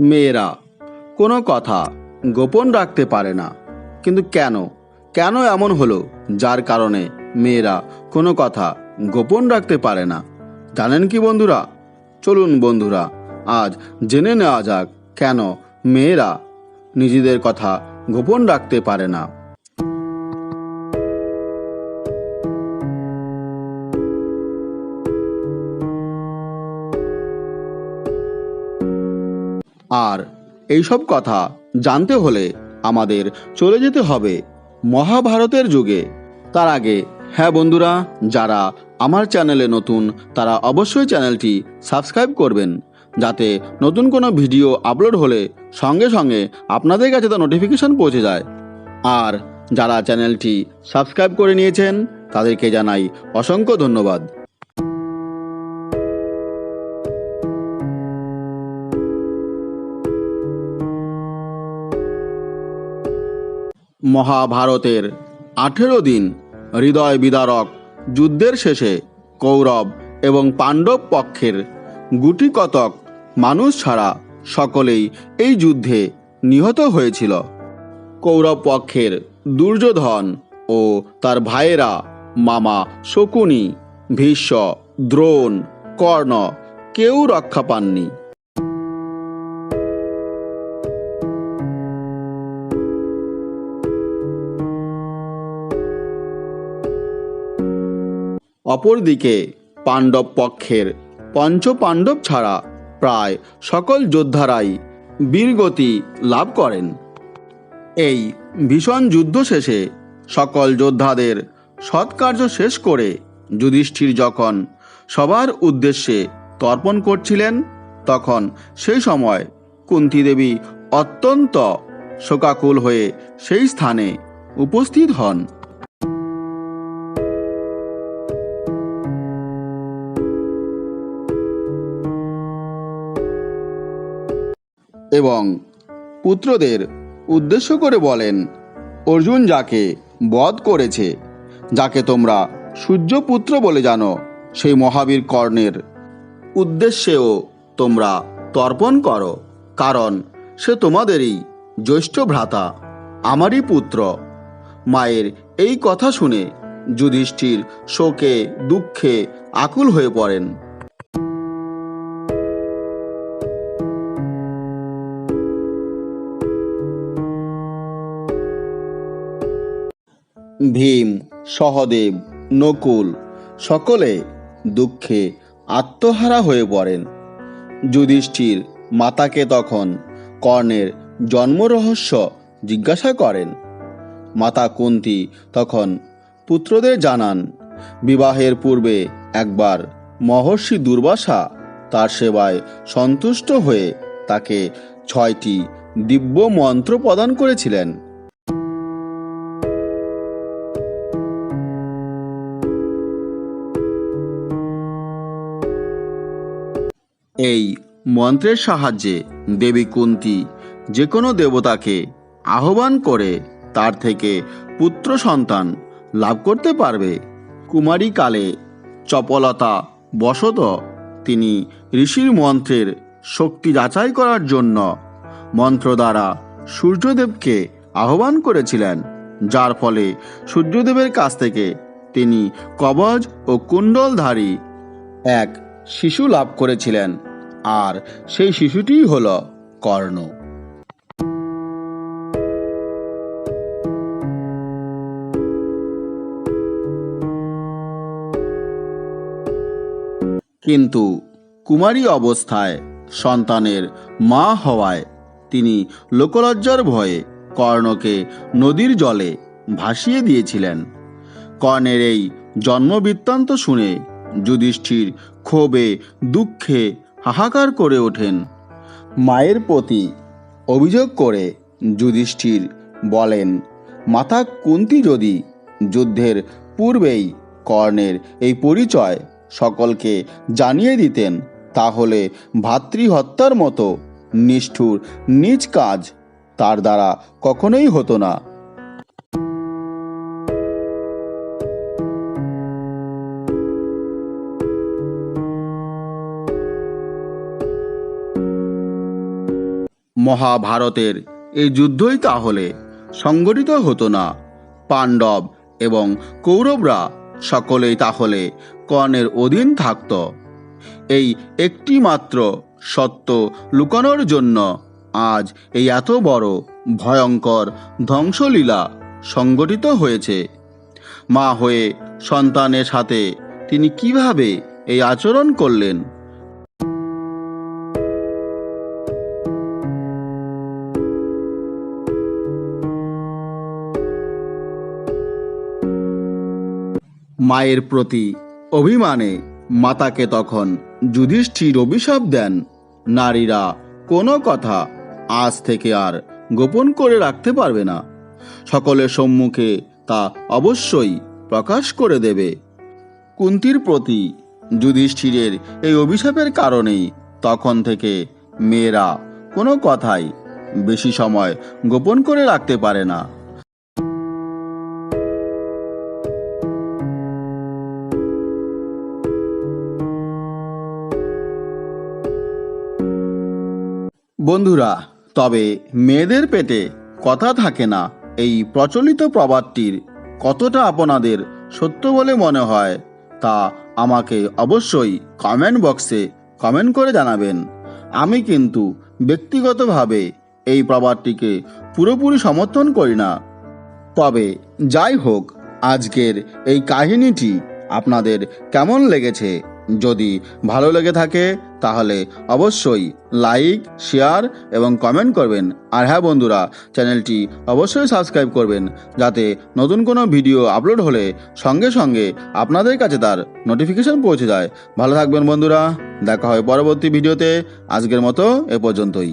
মেয়েরা, কোনো কথা গোপন রাখতে পারে না। কিন্তু কেন? কেন এমন হলো? যার কারণে মেয়েরা কোনো কথা গোপন রাখতে পারে না। জানেন কি বন্ধুরা? চলুন বন্ধুরা, আজ জেনে নেওয়া যাক কেন মেয়েরা নিজেদের কথা গোপন রাখতে পারে না। আর এইসব কথা জানতে হলে আমাদের চলে যেতে হবে মহাভারতের যুগে। তার আগে হ্যাঁ বন্ধুরা, যারা আমার চ্যানেলে নতুন, তারা অবশ্যই চ্যানেলটি সাবস্ক্রাইব করবেন, যাতে নতুন কোনো ভিডিও আপলোড হলে সঙ্গে সঙ্গে আপনাদের কাছে তা নোটিফিকেশন পৌঁছে যায়। আর যারা চ্যানেলটি সাবস্ক্রাইব করে নিয়েছেন, তাদেরকে জানাই অসংখ্য ধন্যবাদ। মহাভারতের আঠেরো দিন হৃদয় বিদারক যুদ্ধের শেষে কৌরব এবং পাণ্ডব পক্ষের গুটি কতক মানুষ ছাড়া সকলেই এই যুদ্ধে নিহত হয়েছিল। কৌরব পক্ষের দুর্যোধন ও তার ভাইয়েরা মামা শকুনি, ভীষ্ম, দ্রোণ, কর্ণ কেউ রক্ষা পাননি। অপরদিকে পাণ্ডব পক্ষের পঞ্চ পাণ্ডব ছাড়া প্রায় সকল যোদ্ধারাই বীরগতি লাভ করেন। এই ভীষণ যুদ্ধ শেষে সকল যোদ্ধাদের সৎকার্য শেষ করে যুধিষ্ঠির যখন সবার উদ্দেশ্যে তর্পণ করছিলেন, তখন সেই সময় কুন্তি দেবী অত্যন্ত শোকাকুল হয়ে সেই স্থানে উপস্থিত হন। এবং পুত্রদের উদ্দেশ্য করে বলেন, অর্জুন যাকে বধ করেছে, যাকে তোমরা সূর্যপুত্র বলে জানো, সেই মহাবীর কর্ণের উদ্দেশ্যেও তোমরা তর্পণ করো, কারণ সে তোমাদেরই জ্যৈষ্ঠ ভ্রাতা, আমারই পুত্র। মায়ের এই কথা শুনে যুধিষ্ঠির শোকে, দুঃখে আকুল হয়ে পড়েন। ভীম, সহদেব, নকুল সকলে দুঃখে আত্মহারা হয়ে পড়েন। যুধিষ্ঠির মাতাকে তখন কর্ণের জন্মরহস্য জিজ্ঞাসা করেন। মাতা কুন্তি তখন পুত্রদের জানান, বিবাহের পূর্বে একবার মহর্ষি দুর্বাসা তার সেবায় সন্তুষ্ট হয়ে তাকে ছয়টি দিব্য মন্ত্র প্রদান করেছিলেন। এই মন্ত্রের সাহায্যে দেবী কুন্তি যে কোনো দেবতাকে আহ্বান করে তার থেকে পুত্র সন্তান লাভ করতে পারবে। কুমারী কালে চপলতা বশত তিনি ঋষির মন্ত্রের শক্তি যাচাই করার জন্য মন্ত্র দ্বারা সূর্যদেবকে আহ্বান করেছিলেন, যার ফলে সূর্যদেবের কাছ থেকে তিনি কবজ ও কুণ্ডলধারী এক শিশু লাভ করেছিলেন, আর সেই শিশুটিই হল কর্ণ। কিন্তু কুমারী অবস্থায় সন্তানের মা হওয়ায় তিনি লোকলজ্জার ভয়ে কর্ণকে নদীর জলে ভাসিয়ে দিয়েছিলেন। কর্ণের এই জন্মবৃত্তান্ত শুনে যুধিষ্ঠির ক্ষোভে, দুঃখে হাহাকার করে ওঠেন। মায়ের প্রতি অভিযোগ করে যুধিষ্ঠির বলেন, মাতা কুন্তি যদি যুদ্ধের পূর্বেই কর্ণের এই পরিচয় সকলকে জানিয়ে দিতেন, তাহলে ভাতৃহত্যার মতো নিষ্ঠুর নিজ কাজ তার দ্বারা কখনোই হতো না। মহাভারতের এই যুদ্ধই তাহলে সংগঠিত হতো না। পাণ্ডব এবং কৌরবরা সকলেই তাহলে কর্ণের অধীন থাকত। এই একটি মাত্র সত্য লুকানোর জন্য আজ এই এত বড় ভয়ঙ্কর ধ্বংসলীলা সংগঠিত হয়েছে। মা হয়ে সন্তানের সাথে তিনি কীভাবে এই আচরণ করলেন? মায়ের প্রতি অভিমানে মাতাকে তখন যুধিষ্ঠির অভিশাপ দেন। নারীরা কোনো কথা আজ থেকে আর গোপন করে রাখতে পারবে না। সকলের সম্মুখে তা অবশ্যই প্রকাশ করে দেবে। কুন্তির প্রতি যুধিষ্ঠিরের এই অভিশাপের কারণেই তখন থেকে মেয়েরা কোনো কথাই বেশি সময় গোপন করে রাখতে পারে না। বন্ধুরা, তবে মেয়েদের পেটে কথা থাকে না। এই প্রচলিত প্রবাদটির কতটা আপনাদের সত্য বলে মনে হয়, তা আমাকে অবশ্যই কমেন্ট বক্সে কমেন্ট করে জানাবেন। আমি কিন্তু ব্যক্তিগতভাবে এই প্রবাদটিকে পুরোপুরি সমর্থন করি না। তবে যাই হোক, আজকের এই কাহিনীটি আপনাদের কেমন লেগেছে যদি ভালো লেগে থাকে, তাহলে অবশ্যই লাইক, শেয়ার এবং কমেন্ট করবেন। আর হ্যাঁ বন্ধুরা, চ্যানেলটি অবশ্যই সাবস্ক্রাইব করবেন, যাতে নতুন কোনো ভিডিও আপলোড হলে সঙ্গে সঙ্গে আপনাদের কাছে তার নোটিফিকেশন পৌঁছে যায়। ভালো থাকবেন বন্ধুরা, দেখা হয় পরবর্তী ভিডিওতে। আজকের মতো এ পর্যন্তই।